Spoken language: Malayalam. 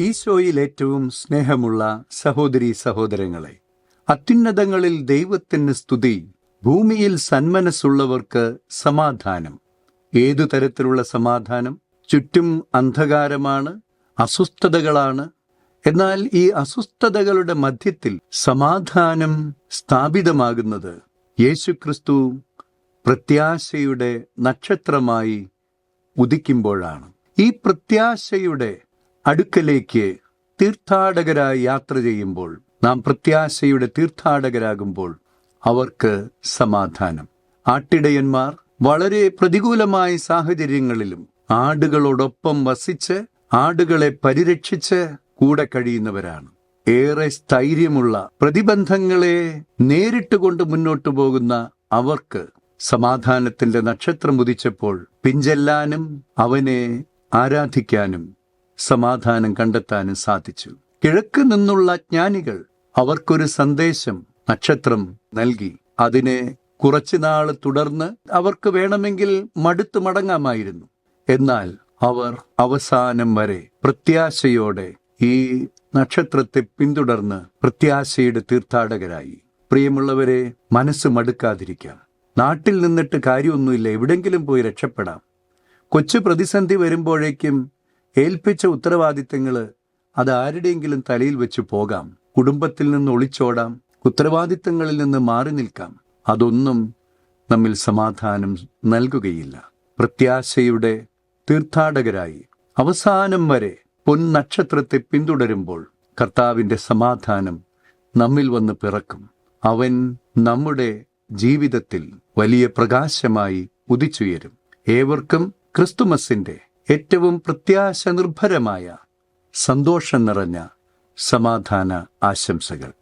ഈശോയിൽ ഏറ്റവും സ്നേഹമുള്ള സഹോദരി സഹോദരങ്ങളെ അത്യുന്നതങ്ങളിൽ ദൈവത്തിന് സ്തുതി ഭൂമിയിൽ സന്മനസ്സുള്ളവർക്ക് സമാധാനം. ഏതു തരത്തിലുള്ള സമാധാനം? ചുറ്റും അന്ധകാരമാണ് അസ്വസ്ഥതകളാണ്. എന്നാൽ ഈ അസ്വസ്ഥതകളുടെ മധ്യത്തിൽ സമാധാനം സ്ഥാപിതമാകുന്നത് യേശുക്രിസ്തു പ്രത്യാശയുടെ നക്ഷത്രമായി ഉദിക്കുമ്പോഴാണ്. ഈ പ്രത്യാശയുടെ അടുക്കലേക്ക് തീർത്ഥാടകരായി യാത്ര ചെയ്യുമ്പോൾ നാം പ്രത്യാശയുടെ തീർത്ഥാടകരാകുമ്പോൾ അവർക്ക് സമാധാനം. ആട്ടിടയന്മാർ വളരെ പ്രതികൂലമായ സാഹചര്യങ്ങളിലും ആടുകളോടൊപ്പം വസിച്ച് ആടുകളെ പരിരക്ഷിച്ച് കൂടെ കഴിയുന്നവരാണ്. ഏറെ സ്ഥൈര്യമുള്ള പ്രതിബന്ധങ്ങളെ നേരിട്ടുകൊണ്ട് മുന്നോട്ടു പോകുന്ന അവർക്ക് സമാധാനത്തിന്റെ നക്ഷത്രം ഉദിച്ചപ്പോൾ പിഞ്ചെല്ലാനും അവനെ ആരാധിക്കാനും സമാധാനം കണ്ടെത്താനും സാധിച്ചു. കിഴക്ക് നിന്നുള്ള ജ്ഞാനികൾ അവർക്കൊരു സന്ദേശം നക്ഷത്രം നൽകി. അതിനെ കുറച്ചുനാൾ തുടർന്ന് അവർക്ക് വേണമെങ്കിൽ മടുത്തു മടങ്ങാമായിരുന്നു. എന്നാൽ അവർ അവസാനം വരെ പ്രത്യാശയോടെ ഈ നക്ഷത്രത്തെ പിന്തുടർന്ന് പ്രത്യാശയുടെ തീർത്ഥാടകരായി. പ്രിയമുള്ളവരെ മനസ്സ് മടുക്കാതിരിക്കാം. നാട്ടിൽ നിന്നിട്ട് കാര്യമൊന്നുമില്ല. എവിടെങ്കിലും പോയി രക്ഷപ്പെടാം. കൊച്ചു പ്രതിസന്ധി വരുമ്പോഴേക്കും ഏൽപ്പിച്ച ഉത്തരവാദിത്തങ്ങൾ അത് ആരുടെയെങ്കിലും തലയിൽ വെച്ച് പോകാം. കുടുംബത്തിൽ നിന്ന് ഒളിച്ചോടാം. ഉത്തരവാദിത്തങ്ങളിൽ നിന്ന് മാറി നിൽക്കാം. അതൊന്നും നമ്മിൽ സമാധാനം നൽകുകയില്ല. പ്രത്യാശയുടെ തീർത്ഥാടകരായി അവസാനം വരെ പൊന്നക്ഷത്രത്തെ പിന്തുടരുമ്പോൾ കർത്താവിന്റെ സമാധാനം നമ്മിൽ വന്ന് പിറക്കും. അവൻ നമ്മുടെ ജീവിതത്തിൽ വലിയ പ്രകാശമായി ഉദിച്ചുയരും. ഏവർക്കും ക്രിസ്തുമസിന്റെ ഏറ്റവും പ്രത്യാശ നിർഭരമായ സന്തോഷം നിറഞ്ഞ സമാധാന ആശംസകൾ.